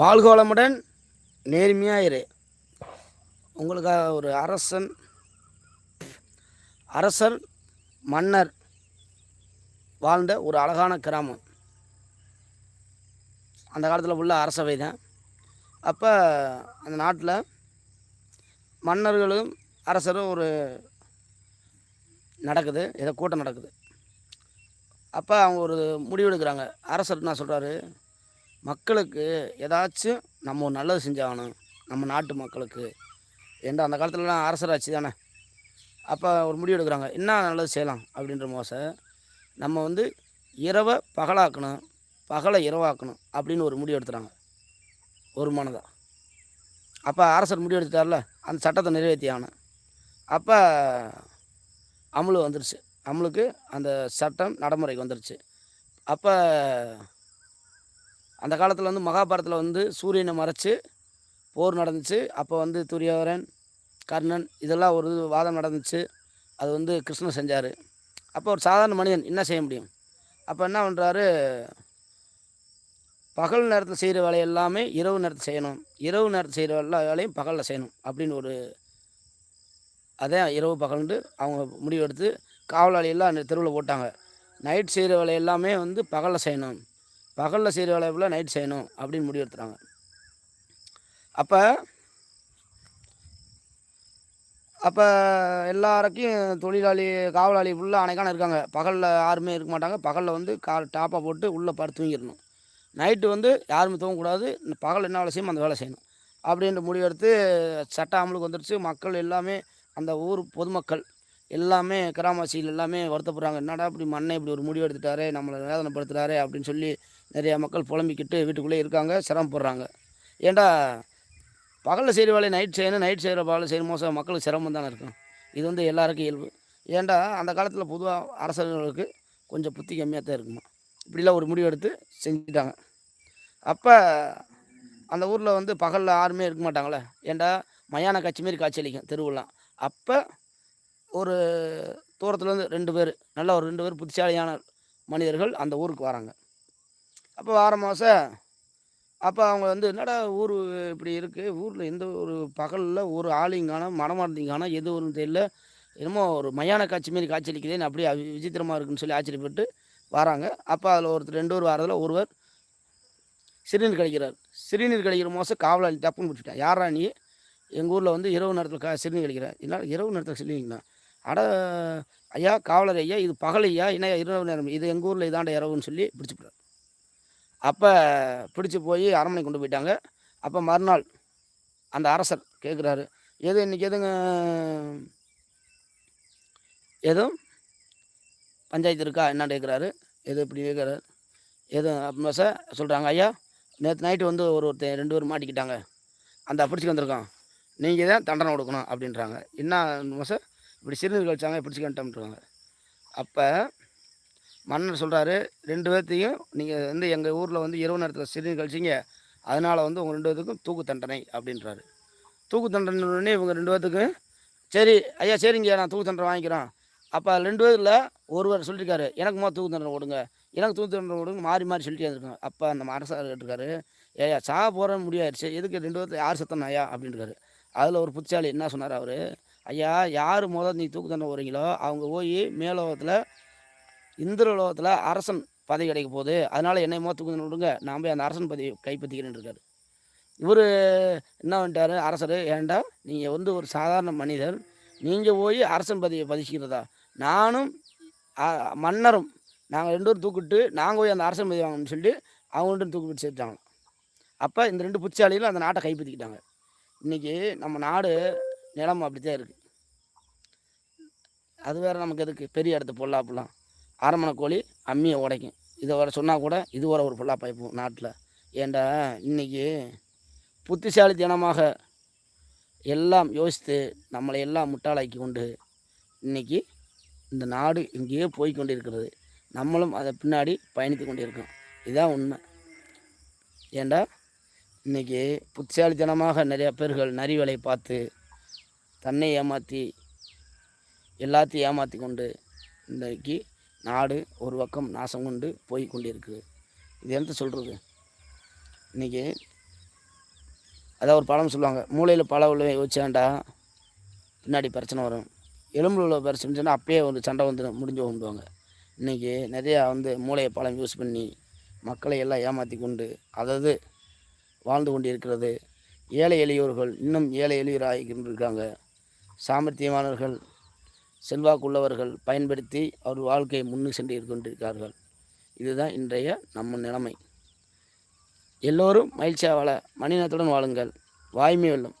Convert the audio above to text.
வாழ்கோளமுடன் நேர்மையாக இரு உங்களுக்காக ஒரு அரசன் அரசர் மன்னர் வாழ்ந்த ஒரு அழகான கிராமம். அந்த காலத்தில் உள்ள அரசவை தான் அப்போ அந்த நாட்டில் மன்னர்களும் அரசரும் ஒரு நடக்குது ஏதோ கூட்டம் நடக்குது. அப்போ அவங்க ஒரு முடிவு எடுக்கிறாங்க அரசர் என்ன சொல்கிறாரு மக்களுக்கு ஏதாச்சும் நம்ம ஒரு நல்லது செஞ்சாகணும் நம்ம நாட்டு மக்களுக்கு. ஏன்டா அந்த காலத்துலலாம் அரசர் ஆட்சி தானே? அப்போ ஒரு முடிவு எடுக்கிறாங்க என்ன நல்லது செய்யலாம் அப்படின்ற மோசை நம்ம வந்து இரவை பகலாக்கணும் பகலை இரவாக்கணும் அப்படின்னு ஒரு முடிவு எடுத்துகிறாங்க ஒரு மனதாக அப்போ அரசர் முடிவு எடுத்துட்டார்ல அந்த சட்டத்தை நிறைவேற்றி ஆகணும் அப்போ அமுல் வந்துருச்சு. அமலுக்கு அந்த சட்டம் நடைமுறைக்கு வந்துருச்சு. அப்போ அந்த காலத்தில் வந்து மகாபாரத்தில் வந்து சூரியனை மறைச்சு போர் நடந்துச்சு. அப்போ வந்து துரியோதரன் கர்ணன் இதெல்லாம் ஒரு வாதம் நடந்துச்சு. அது வந்து கிருஷ்ணன் செஞ்சார். அப்போ ஒரு சாதாரண மனிதன் என்ன செய்ய முடியும்? அப்போ என்ன பண்ணுறாரு பகல் நேரத்தில் செய்கிற வேலை எல்லாமே இரவு நேரத்தில் செய்யணும். இரவு நேரத்தில் செய்கிற எல்லா வேலையும் பகலில் செய்யணும் அப்படின்னு ஒரு அதே இரவு பகல்ண்டு அவங்க முடிவெடுத்து காவலாளியெல்லாம் அந்த தெருவில் போட்டாங்க. நைட் செய்கிற வேலை எல்லாமே வந்து பகலில் செய்யணும். பகலில் செய்கிற வேலை ஃபுல்லாக நைட் செய்யணும் அப்படின்னு முடிவெடுத்துறாங்க அப்போ அப்போ எல்லாருக்கும் தொழிலாளி காவலாளி ஃபுல்லாக அணைக்கான இருக்காங்க. பகலில் யாருமே இருக்க மாட்டாங்க. பகலில் வந்து கா டாப்பாக போட்டு உள்ளே படுத்து தூங்கிடணும். நைட்டு வந்து யாருமே தூங்கக்கூடாது. பகல் என்ன வேலை செய்யணும் அந்த வேலை செய்யணும். அப்படின்ற முடிவெடுத்து சட்ட அமலுக்கு வந்துடுச்சு மக்கள் எல்லாமே அந்த ஊர் பொதுமக்கள் எல்லாமே கிராமவாசிகள் எல்லாமே வருத்தப்படுறாங்க. என்னடா இப்படி மண்ணை இப்படி ஒரு முடிவு எடுத்துட்டாரே நம்மளை வேதனைப்படுத்துகிறாரே அப்படின்னு சொல்லி நிறையா மக்கள் புலம்பிக்கிட்டு வீட்டுக்குள்ளே இருக்காங்க சிரமப்படுறாங்க ஏண்டா பகலில் செய்கிற வேலையை நைட் செய்யணும் நைட் செய்கிற வேலை செய்யணும் மோசம் மக்களுக்கு சிரமம் தானே இருக்கும். இது வந்து எல்லாருக்கும் இயல்பு. ஏன்டா அந்த காலத்தில் பொதுவாக அரசர்களுக்கு கொஞ்சம் புத்தி கம்மியாக தான் இருக்குமா? இப்படிலாம் ஒரு முடிவு எடுத்து செஞ்சுட்டாங்க. அப்போ அந்த ஊரில் வந்து பகலில் யாருமே இருக்க மாட்டாங்களே? ஏன்டா மயான காட்சி மாரி காட்சி அளிக்கும் அப்போ ஒரு தூரத்துலேருந்து ரெண்டு பேர் நல்லா ஒரு ரெண்டு பேர் புத்திசாலியான மனிதர்கள் அந்த ஊருக்கு வராங்க. அப்போ வார மாதம் அப்போ அவங்க வந்து என்னடா ஊர் இப்படி இருக்குது ஊரில் எந்த ஒரு பகலில் ஒரு ஆளையும் காணோம் மனமார்ந்தையும் காணோம் எது ஒரு தெரியல. என்னமோ ஒரு மயான காட்சி மாரி காட்சி அளிக்குதுன்னு அப்படியே விசித்திரமாக இருக்குன்னு சொல்லி ஆச்சரியப்பட்டு வராங்க. அப்போ அதில் ஒருத்தர் ரெண்டு பேர் வரதில் ஒருவர் சிறுநீர் கழிக்கிறார். சிறுநீர் கழிக்கிற மோசம் காவலாளி டப்புன்னு பிடிச்சிட்டான் யாரா நீ? எங்கள் ஊரில் வந்து இரவு நேரத்தில் கா சிறுநீர் கழிக்கிறேன் என்ன இரவு நேரத்தில் சிறுநீர்ண்ணா அட ஐயா காவலர் ஐயா இது பகல் ஐயா என்ன இரவு நேரம் இது எங்கள் ஊரில் இதாண்ட இரவுன்னு சொல்லி பிடிச்சிட்டார் அப்போ பிடிச்சி போய் அரண்மனை கொண்டு போயிட்டாங்க. அப்போ மறுநாள் அந்த அரசர் கேட்குறாரு எது இன்னைக்கு எதுங்க? எதுவும் பஞ்சாயத்து இருக்கா? என்ன கேட்குறாரு எது இப்படி கேட்குறாரு எதுவும் அப்படின்னா சார் சொல்கிறாங்க ஐயா நேற்று நைட்டு வந்து ஒரு ஒருத்தன் ரெண்டு பேர் மாட்டிக்கிட்டாங்க. அந்த பிடிச்சி வந்திருக்கான். நீங்கள் தான் தண்டனை கொடுக்கணும் அப்படின்றாங்க. என்ன சார் இப்படி சிறுநீர் கழிச்சாங்க பிடிச்சிக்கிட்டோம்ன்றாங்க அப்போ மன்னர் சொல்கிறாரு ரெண்டு பேர்த்தையும் நீங்கள் வந்து எங்கள் ஊரில் வந்து இரவு நேரத்தில் சிறுநீர் கழிச்சிங்க. அதனால் வந்து உங்கள் ரெண்டு பேர்த்துக்கும் தூக்கு தண்டனை அப்படின்றாரு. தூக்கு தண்டனை உடனே இவங்க ரெண்டு பேர்த்துக்கும் சரி ஐயா சரிங்க நான் தூக்கு தண்டனை வாங்கிக்கிறேன். அப்போ ரெண்டு பேரில் ஒருவர் சொல்லியிருக்காரு எனக்கு மொதல் தூக்கு தண்டனை கொடுங்க. எனக்கு தூக்கு தண்டனை கொடுங்க மாறி மாறி சொல்லிட்டே இருக்காங்க அப்போ அந்த அரசார் கேட்டிருக்காரு ஏயா சா போகிற முடியாயிருச்சு எதுக்கு ரெண்டு பேர்த்து யார் சத்தம் ஐயா? அப்படின்றாரு. அதில் ஒரு புத்திசாலி என்ன சொன்னார் அவர் ஐயா யார் முதல் நீ தூக்கு தண்டனை வரீங்களோ அவங்க போய் மேலோகத்தில் இந்திரலோகத்தில் அரசன் பதவி கிடைக்க போகுது. அதனால் என்னை மொத்த விடுங்க. நான் போய் அந்த அரசன் பதவி கைப்பற்றிக்கிறேன்னு இருக்காரு இவர் என்ன பண்ணிட்டாரு? அரசர் ஏன்டா நீங்கள் வந்து ஒரு சாதாரண மனிதர். நீங்கள் போய் அரசன் பதவியை பதிச்சுக்கிறதா? நானும் மன்னரும் நாங்கள் ரெண்டு பேரும் தூக்கிட்டு நாங்கள் போய் அந்த அரசன் பதவி வாங்கணும்னு சொல்லிட்டு அவங்க ரெண்டு பேரும் தூக்கிட்டு சேர்த்தாங்க அப்போ இந்த ரெண்டு புத்திசாலிகளும் அந்த நாட்டை கைப்பற்றிக்கிட்டாங்க. இன்றைக்கி நம்ம நாடு நிலம் அப்படித்தான் இருக்குது அது வேறு நமக்கு எதுக்கு? பெரிய இடத்து பொல்லாப்புலாம். அரமனை கோழி அம்மியை உடைக்கும். இதை வர சொன்னால் கூட இது வர ஒரு ஃபுல்லாக பைப்போம் நாட்டில். ஏண்டா இன்றைக்கி புத்திசாலித்தனமாக எல்லாம் யோசித்து நம்மளை எல்லாம் முட்டாளாக்கி கொண்டு இன்றைக்கி இந்த நாடு இங்கேயே போய் கொண்டு இருக்கிறது நம்மளும் அதை பின்னாடி பயணித்து கொண்டு இருக்கோம் இதுதான் உண்மை. ஏண்டா இன்றைக்கி புத்திசாலித்தனமாக நிறையா பேர்கள் நரி வேலையை பார்த்து தன்னை ஏமாற்றி எல்லாத்தையும் ஏமாற்றி கொண்டு இன்றைக்கு நாடு ஒரு பக்கம் நாசம் கொண்டு போய் கொண்டிருக்கு இது எந்த சொல்கிறது இன்றைக்கி அதான் ஒரு பழம் சொல்லுவாங்க மூளையில் பழம் உள்ள வச்சாண்டா பின்னாடி பிரச்சனை வரும். எலும்பில் உள்ள பிரச்சனை சொன்னால் அப்பயே வந்து சண்டை வந்து முடிஞ்சு கொண்டுவாங்க இன்றைக்கி நிறையா வந்து மூளையை பழம் யூஸ் பண்ணி மக்களை எல்லாம் ஏமாற்றி கொண்டு அதாவது வாழ்ந்து கொண்டு இருக்கிறது ஏழை எளியோர்கள் இன்னும் ஏழை எளியோராகி இருக்காங்க சாமர்த்தியமானவர்கள் செல்வாக்குள்ளவர்கள் பயன்படுத்தி அவர் வாழ்க்கையை முன்னு சென்று கொண்டிருக்கிறார்கள் இதுதான் இன்றைய நம்ம நிலைமை. எல்லோரும் மகிழ்ச்சியாக வாழ மனிதத்துடன் வாழுங்கள். வாய்மை வெல்லும்